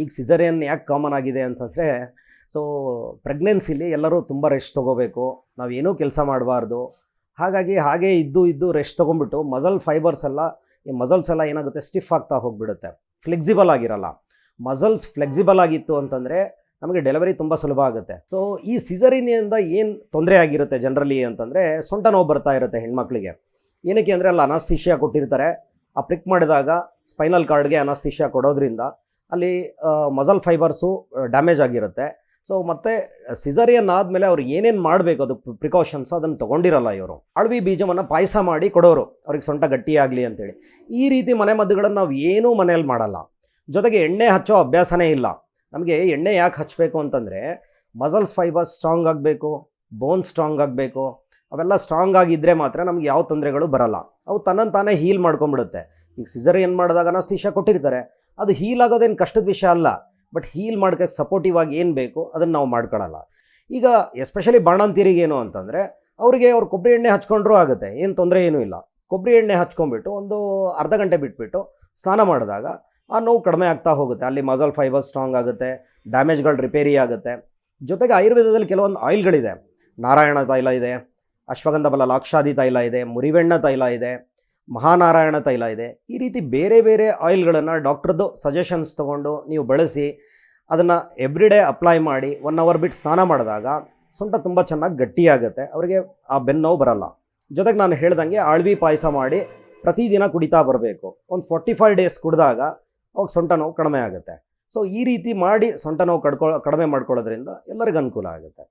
ಈಗ ಸಿಸರಿಯನ್ ಯಾಕೆ ಕಾಮನ್ ಆಗಿದೆ ಅಂತಂದರೆ ಸೊ ಪ್ರೆಗ್ನೆನ್ಸಿಲಿ ಎಲ್ಲರೂ ತುಂಬ ರೆಸ್ಟ್ ತೊಗೋಬೇಕು, ನಾವು ಏನೂ ಕೆಲಸ ಮಾಡಬಾರ್ದು. ಹಾಗಾಗಿ ಹಾಗೆ ಇದ್ದು ಇದ್ದು ರೆಸ್ಟ್ ತೊಗೊಂಡ್ಬಿಟ್ಟು ಮಸಲ್ ಫೈಬರ್ಸ್ ಎಲ್ಲ, ಈ ಮಸಲ್ಸ್ ಎಲ್ಲ ಏನಾಗುತ್ತೆ ಸ್ಟಿಫ್ ಆಗ್ತಾ ಹೋಗ್ಬಿಡುತ್ತೆ. ಫ್ಲೆಕ್ಸಿಬಲ್ ಆಗಿರಲ್ಲ. ಮಸಲ್ಸ್ ಫ್ಲೆಕ್ಸಿಬಲ್ ಆಗಿತ್ತು ಅಂತಂದರೆ ನಮಗೆ ಡೆಲಿವರಿ ತುಂಬ ಸುಲಭ ಆಗುತ್ತೆ. ಸೊ ಈ ಸಿಸರಿನಿಂದ ಏನು ತೊಂದರೆ ಆಗಿರುತ್ತೆ ಜನರಲಿ ಅಂತಂದರೆ, ಸೊಂಟ ನೋವು ಬರ್ತಾ ಇರುತ್ತೆ ಹೆಣ್ಮಕ್ಳಿಗೆ. ಏನಕ್ಕೆ ಅಂದರೆ ಅಲ್ಲಿ ಅನಾಸ್ತಿಷಿಯಾ ಕೊಟ್ಟಿರ್ತಾರೆ. ಆ ಪ್ರಿಕ್ ಮಾಡಿದಾಗ ಸ್ಪೈನಲ್ ಕಾರ್ಡ್ಗೆ ಅನಾಸ್ತಿಷಿಯಾ ಕೊಡೋದ್ರಿಂದ ಅಲ್ಲಿ ಮಸಲ್ ಫೈಬರ್ಸು ಡ್ಯಾಮೇಜ್ ಆಗಿರುತ್ತೆ. ಸೊ, ಮತ್ತೆ, ಸಿಸರಿಯನ್ ಆದಮೇಲೆ ಅವ್ರು ಏನೇನು ಮಾಡಬೇಕು, ಅದು ಪ್ರಿಕಾಷನ್ಸ್ ಅದನ್ನು ತೊಗೊಂಡಿರಲ್ಲ ಇವರು. ಅಳವಿ ಬೀಜವನ್ನು ಪಾಯಸ ಮಾಡಿ ಕೊಡೋರು, ಅವ್ರಿಗೆ ಸೊಂಟ ಗಟ್ಟಿಯಾಗಲಿ ಅಂತೇಳಿ. ಈ ರೀತಿ ಮನೆ ಮದ್ದುಗಳನ್ನು ನಾವು ಏನೂ ಮನೆಯಲ್ಲಿ ಮಾಡಲ್ಲ. ಜೊತೆಗೆ ಎಣ್ಣೆ ಹಚ್ಚೋ ಅಭ್ಯಾಸನೇ ಇಲ್ಲ. ನಮಗೆ ಎಣ್ಣೆ ಯಾಕೆ ಹಚ್ಚಬೇಕು ಅಂತಂದರೆ ಮಸಲ್ಸ್ ಫೈಬರ್ಸ್ ಸ್ಟ್ರಾಂಗ್ ಆಗಬೇಕು ಬೋನ್ ಸ್ಟ್ರಾಂಗ್ ಆಗಬೇಕು ಅವೆಲ್ಲ ಸ್ಟ್ರಾಂಗ್ ಆಗಿದ್ದರೆ ಮಾತ್ರ ನಮ್ಗೆ ಯಾವ ತೊಂದರೆಗಳು ಬರಲ್ಲ. ಅವು ತನ್ನನ್ನು ತಾನೇ ಹೀಲ್ ಮಾಡ್ಕೊಂಬಿಡುತ್ತೆ ಈಗ ಸಿಸರ್ ಏನು ಮಾಡಿದಾಗ ಅನಸ್ತಿಷ ಕೊಟ್ಟಿರ್ತಾರೆ. ಅದು ಹೀಲ್ ಆಗೋದೇನು ಕಷ್ಟದ ವಿಷಯ ಅಲ್ಲ. ಬಟ್ ಹೀಲ್ ಮಾಡ್ಕೋಕ್ಕೆ ಸಪೋರ್ಟಿವ್ ಆಗಿ ಏನು ಬೇಕು ಅದನ್ನು ನಾವು ಮಾಡ್ಕೊಳ್ಳಲ್ಲ ಈಗ ಎಸ್ಪೆಷಲಿ ಬಾಣಂತಿರಿಗೆ ಏನು ಅಂತಂದರೆ, ಅವರಿಗೆ ಅವ್ರು ಕೊಬ್ಬರಿ ಎಣ್ಣೆ ಹಚ್ಕೊಂಡ್ರೂ ಆಗುತ್ತೆ. ಏನು ತೊಂದರೆ ಏನೂ ಇಲ್ಲ. ಕೊಬ್ಬರಿ ಎಣ್ಣೆ ಹಚ್ಕೊಂಡ್ಬಿಟ್ಟು ಒಂದು ಅರ್ಧ ಗಂಟೆ ಬಿಟ್ಬಿಟ್ಟು ಸ್ನಾನ ಮಾಡಿದಾಗ ಆ ನೋವು ಕಡಿಮೆ ಆಗ್ತಾ ಹೋಗುತ್ತೆ. ಅಲ್ಲಿ ಮಸಲ್ ಫೈಬರ್ ಸ್ಟ್ರಾಂಗ್ ಆಗುತ್ತೆ ಡ್ಯಾಮೇಜ್ಗಳು ರಿಪೇರಿ ಆಗುತ್ತೆ. ಜೊತೆಗೆ ಆಯುರ್ವೇದದಲ್ಲಿ ಕೆಲವೊಂದು ಆಯಿಲ್ಗಳಿದೆ ನಾರಾಯಣ ತೈಲ ಇದೆ. ಅಶ್ವಗಂಧ ಬಲ, ಲಾಕ್ಷಾದಿ ತೈಲ ಇದೆ, ಮುರಿವೆಣ್ಣ ತೈಲ ಇದೆ, ಮಹಾನಾರಾಯಣ ತೈಲ ಇದೆ. ಈ ರೀತಿ ಬೇರೆ ಬೇರೆ ಆಯಿಲ್ಗಳನ್ನು ಡಾಕ್ಟ್ರದ್ದು ಸಜೆಷನ್ಸ್ ತೊಗೊಂಡು ನೀವು ಬಳಸಿ ಅದನ್ನು ಎವ್ರಿಡೇ ಅಪ್ಲೈ ಮಾಡಿ ಒನ್ ಅವರ್ ಬಿಟ್ಟು ಸ್ನಾನ ಮಾಡಿದಾಗ ಸೊಂಟ ತುಂಬ ಚೆನ್ನಾಗಿ ಗಟ್ಟಿಯಾಗುತ್ತೆ. ಅವರಿಗೆ ಆ ಬೆನ್ನೋವು ಬರಲ್ಲ. ಜೊತೆಗೆ ನಾನು ಹೇಳ್ದಂಗೆ ಆಳ್ವಿ ಪಾಯಸ ಮಾಡಿ ಪ್ರತಿದಿನ ಕುಡಿತಾ ಬರಬೇಕು. ಒಂದು ಫೋರ್ಟಿ ಫೈವ್ ಡೇಸ್ ಕುಡಿದಾಗ ಅವಾಗ ಸೊಂಟ ನೋವು ಕಡಿಮೆ ಆಗುತ್ತೆ. ಸೊ ಈ ರೀತಿ ಮಾಡಿ ಸೊಂಟ ನೋವು ಕಡ್ಕೊ, ಕಡಿಮೆ ಮಾಡ್ಕೊಳ್ಳೋದ್ರಿಂದ ಎಲ್ಲರಿಗೂ ಅನುಕೂಲ ಆಗುತ್ತೆ.